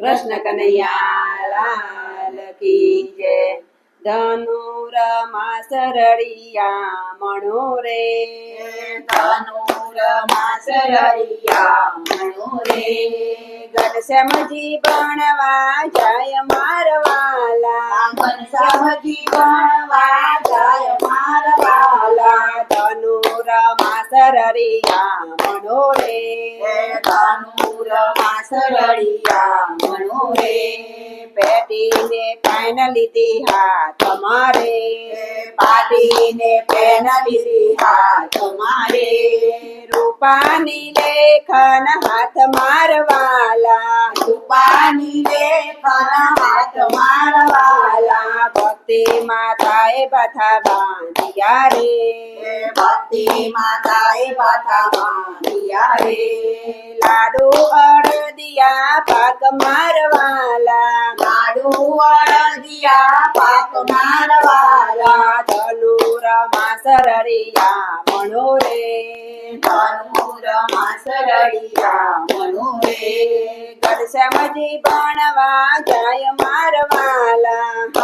કૃષ્ણ કનૈયા લાલ કી જય. ધનુરમાં સરળિયા મણો રે. ધનુરમાં સરળિયા મણો રે. ઘનશ્યામજી ભણવા જાય મારવાલા. ઘનશ્યામજી ભણવા જાય મારવાલા. ધનુરમાં સરળિયા મણો રે. ધનુરમાં સરળિયા લીધી હા તમારે. રૂપાની લેખન હાથ મારવાલા. રૂપાની લેખન હાથ મારવાલા. ભક્તિ માતાએ બથા બાંધિયા રે. ભક્તિ માતાએ બાધા બાંધિયા રે. લાડુ અડદિયા પાક મારવાલા. લાડુ અડદિયા પાક મારવાલા. ધનુરમાં સરળિયા મણો રે. ધનુરમાં સરળિયા મણો રે. ઘનશ્યામજી ભણવા જાય મારવાલા.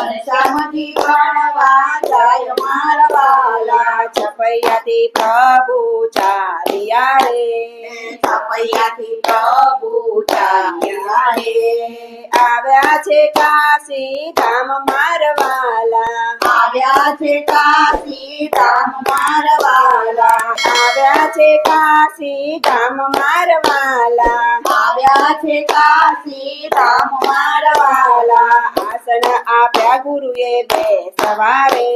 ઘનશ્યામજી ભણવા જાય મારવાલા છપૈયાથી પ્રભુ ચાલ્યા રે છપૈયાથી પ્રભુ આવ્યા છે કાશી ધામ મારવાલા. આવ્યા છે કાશી ધામ મારવાલા. આવ્યા છે કાશી ધામ મારવાલા. આવ્યા છે કાશી ધામ મારવાલા. આસન આપ્યા ગુરુએ બે સવારે.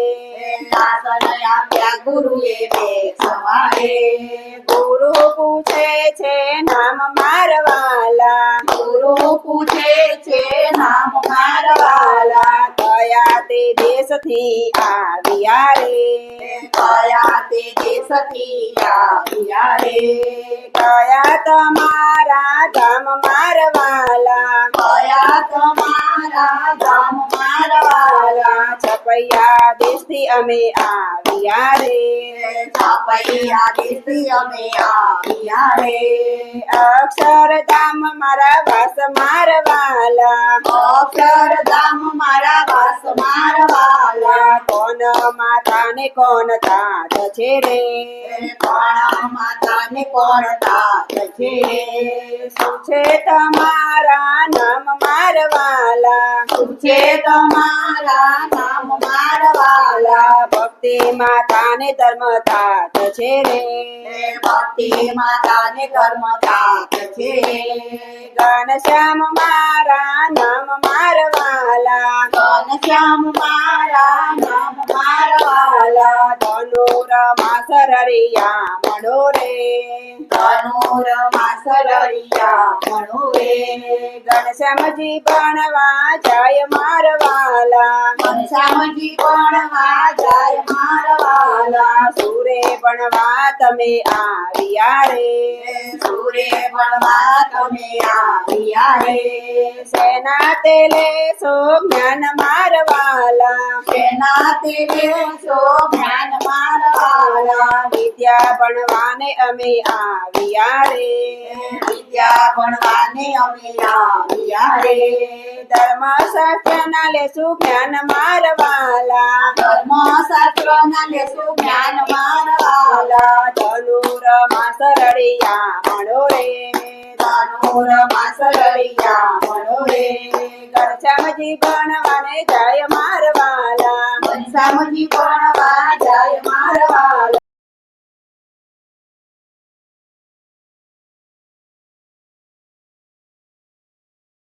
આસન આપ્યા ગુરુએ બે સવારે. ગુરુ પૂછે છે નામ મારવાલા. ગુરુ પૂછે છે નામ મારવાલા કયા તે દેશથી આવ્યા રે કયા તે દેશથી આવ્યા રે કયા તમારા ધામ મારવાલા કયા તમારા ગામ મારવાલા છપૈયા દેશથી અમે આવ્યા રે. છાપૈયા દેશી અમે આવ્યા રે. અક્ષરધામ મારા વાસ મારવાલા અક્ષરધામ મારા વાસ મારવાલા કોણ માતા ને કોણ તાત છે રે? કોણ માતા ને કોણ તાત છે. શું છે તમારા નામ મારવાલા? શું છે તમારા નામ મારવાલા? ભક્તિ માતા ને ધર્મ તાત છે રે. ભક્તિ માતા ને કર્મ તાત છે. ઘનશ્યામ મારા નામ મારવાલા. ઘનશ્યામ મારા સરળિયા મણો રે. ધનુરમાં સરળિયા મણો રે. ઘનશ્યામજી ભણવા જાય મારવાલા. ઘનશ્યામજી ભણવા જાય મારવાલા. સુરે ભણવા તમે આવ્યા રે. સૂરે ભણવા સેના તે લેશો જ્ઞાન મારવાલા સેના તેલે સો જ્ઞાન મારવાલા વિદ્યા ભણવાને અમે આવ્યા રે વિદ્યા ભણવાને અમે આવ્યા રે ધર્મશાસ્ત્ર ના લેશું જ્ઞાન મારવાલા ધર્મશાસ્ત્ર ના લેશું જ્ઞાન મારવાલા ધનુરમાં સરળિયા મળો રે સરળિયા મણો રે ઘનશ્યામજી ભણવાને જાય મારવાલા. ઘનશ્યામજી ભણવા જાય મારવાલા.